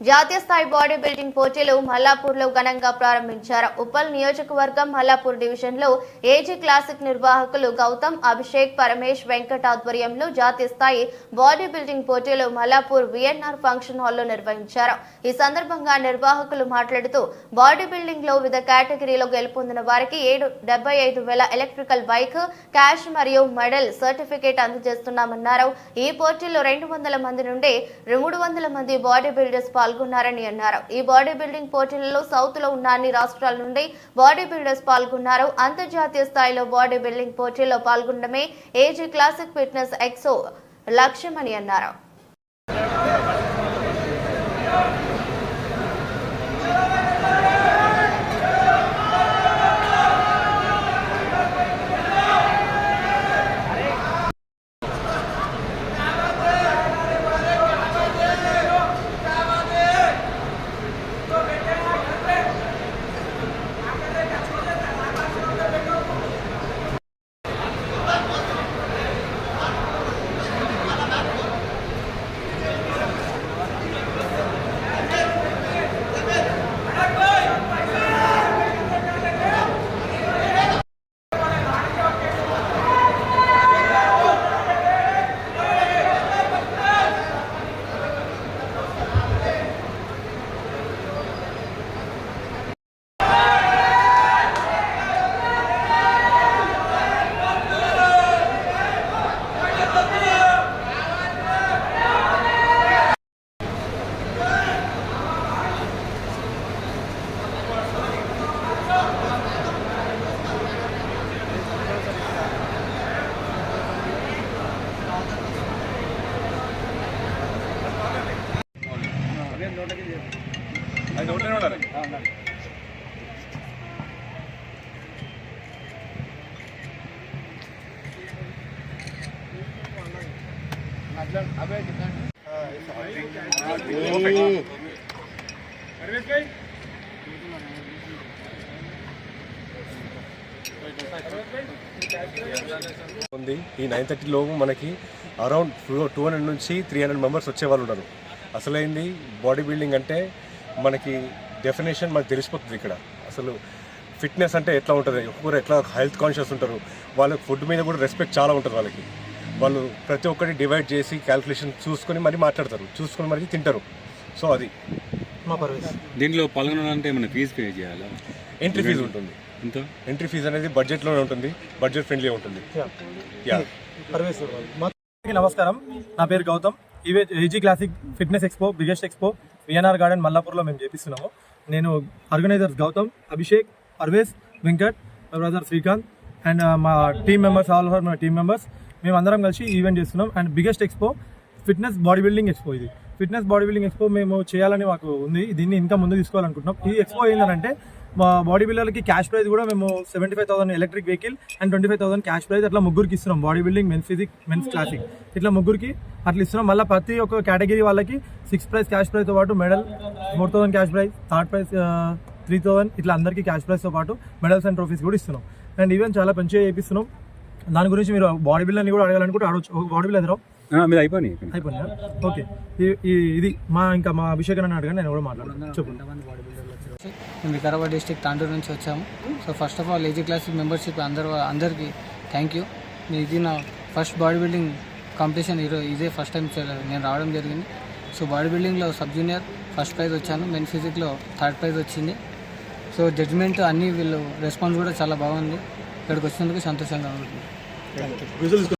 జాతీయ స్థాయి body building పోటీలు మల్లాపూర్లో ఘనంగా ప్రారంభించారు. ఉప్పల్ నియోజకవర్గం మల్లాపూర్ డివిజన్లో ఏజీ క్లాసిక్ నిర్వాహకులు గౌతమ్ అభిషేక్ పరమేష్ వెంకట్ ఆధ్వర్యంలో జాతీయ స్థాయి బాడీ బిల్డింగ్ పోటీలు మల్లాపూర్ విఎన్ఆర్ ఫంక్షన్ హాల్లో నిర్వహించారు. ఈ సందర్భంగా నిర్వాహకులు మాట్లాడుతూ బాడీ బిల్డింగ్లో వివిధ కేటగిరీలో గెలుపొందిన వారికి ఏడు డెబ్బై ఐదు వేల ఎలక్ట్రికల్ బైక్ క్యాష్ మరియు మెడల్ సర్టిఫికేట్ అందజేస్తున్నామన్నారు. ఈ పోటీల్లో రెండు వందల మంది నుండి మూడు వందల మంది బాడీ బిల్డర్స్ పాల్గొన్నారని అన్నారు. ఈ బాడీ బిల్డింగ్ పోటీలలో సౌత్లో ఉన్న అన్ని రాష్ట్రాల నుండి బాడీ బిల్డర్స్ పాల్గొన్నారు. అంతర్జాతీయ స్థాయిలో బాడీ బిల్డింగ్ పోటీల్లో పాల్గొనడమే ఏజీ క్లాసిక్ ఫిట్నెస్ ఎక్సో లక్ష్యమని అన్నారు. ఉంది. ఈ నైన్ థర్టీ లోపు మనకి అరౌండ్ టూ హండ్రెడ్ నుంచి త్రీ హండ్రెడ్ మెంబర్స్ వచ్చేవాళ్ళు ఉన్నారు. అసలైంది బాడీ బిల్డింగ్ అంటే మనకి డెఫినేషన్ మనకు తెలిసిపోతుంది ఇక్కడ. అసలు ఫిట్నెస్ అంటే ఎట్లా ఉంటుంది? ఒక్కొక్కరు ఎట్లా హెల్త్ కాన్షియస్ ఉంటారు? వాళ్ళకి ఫుడ్ మీద కూడా రెస్పెక్ట్ చాలా ఉంటుంది వాళ్ళకి. వాళ్ళు ప్రతి ఒక్కటి డివైడ్ చేసి క్యాల్కులేషన్ చూసుకొని మరి మాట్లాడతారు. చూసుకొని మరి తింటారు. సో అది. దీంట్లో పాల్గొనాలంటే ఏమైనా ఫీజు పే చేయాలా? ఎంట్రీ ఫీజు ఉంటుంది. ఎంత? ఎంట్రీ ఫీజు అనేది బడ్జెట్లోనే ఉంటుంది. బడ్జెట్ ఫ్రెండ్లీ ఉంటుంది. యా. అందరికీ నమస్కారం. నా పేరు గౌతమ్. ఇవే AG classic fitness expo biggest expo. V N R garden మల్లాపూర్లో మేము చేపిస్తున్నాము. నేను ఆర్గనైజర్స్ గౌతమ్ అభిషేక్ పర్వేజ్ వెంకట్ మా బ్రదర్ శ్రీకాంత్ అండ్ మా టీమ్ మెంబర్స్ ఆల్ ఓవర్ మా టీమ్ మెంబర్స్ మేము అందరం కలిసి ఈవెంట్ చేస్తున్నాం. And biggest expo fitness bodybuilding expo ఇది. ఫిట్నెస్ బాడీ బిల్డింగ్ ఎక్స్పో మేము చేయాలని మాకు ఉంది. దీన్ని ఇంకా ముందు తీసుకోవాలనుకుంటున్నాం. ఈ ఎక్స్పో ఏంటంటే బాడీ బిల్డర్లకి క్యాష్ ప్రైజ్ కూడా మేము seventy five thousand electric vehicle and twenty five thousand cash prize అట్లా ముగ్గురికి ఇస్తున్నాం. Bodybuilding men's physique men's classic. ఇట్లా ముగ్గురికి అట్లా ఇస్తున్నాం. మళ్ళీ ప్రతి ఒక్క కేటగిరీ వాళ్ళకి సిక్స్ ప్రైజ్ క్యాష్ ప్రైజ్తో పాటు medal four thousand cash prize third prize three thousand ఇట్లా అందరికీ క్యాష్ ప్రైజ్తో పాటు మెడల్స్ అండ్ ట్రోఫీస్ కూడా ఇస్తున్నాం. అండ్ ఈవెన్ చాలా మంచిగా చేపిస్తున్నాం. దాని గురించి మీరు బాడీ బిల్డర్ని కూడా అడగాలనుకుంటే అడగచ్చు. బాడీ బిల్డర్ మీరు అయిపోయి అయిపోయిందా ఓకే. ఇది మా ఇంకా మా అభిషేక్ అని నేను కూడా మాట్లాడతాను చెప్పు మేము వికారాబాద్ డిస్టిక్ తాండూరు నుంచి వచ్చాము. So first of all AG classic membership అందరు అందరికీ థ్యాంక్ యూ ఇది నా ఫస్ట్ బాడీ బిల్డింగ్ కాంపిటీషన్ ఈరోజు ఇదే ఫస్ట్ టైం నేను రావడం జరిగింది. సో బాడీ బిల్డింగ్లో సబ్ జూనియర్ ఫస్ట్ ప్రైజ్ వచ్చాను. మెన్ ఫిజిక్లో థర్డ్ ప్రైజ్ వచ్చింది. సో జడ్జ్మెంట్ అన్నీ వీళ్ళు రెస్పాన్స్ కూడా చాలా బాగుంది. ఇక్కడికి వచ్చినందుకు సంతోషంగా ఉంటుంది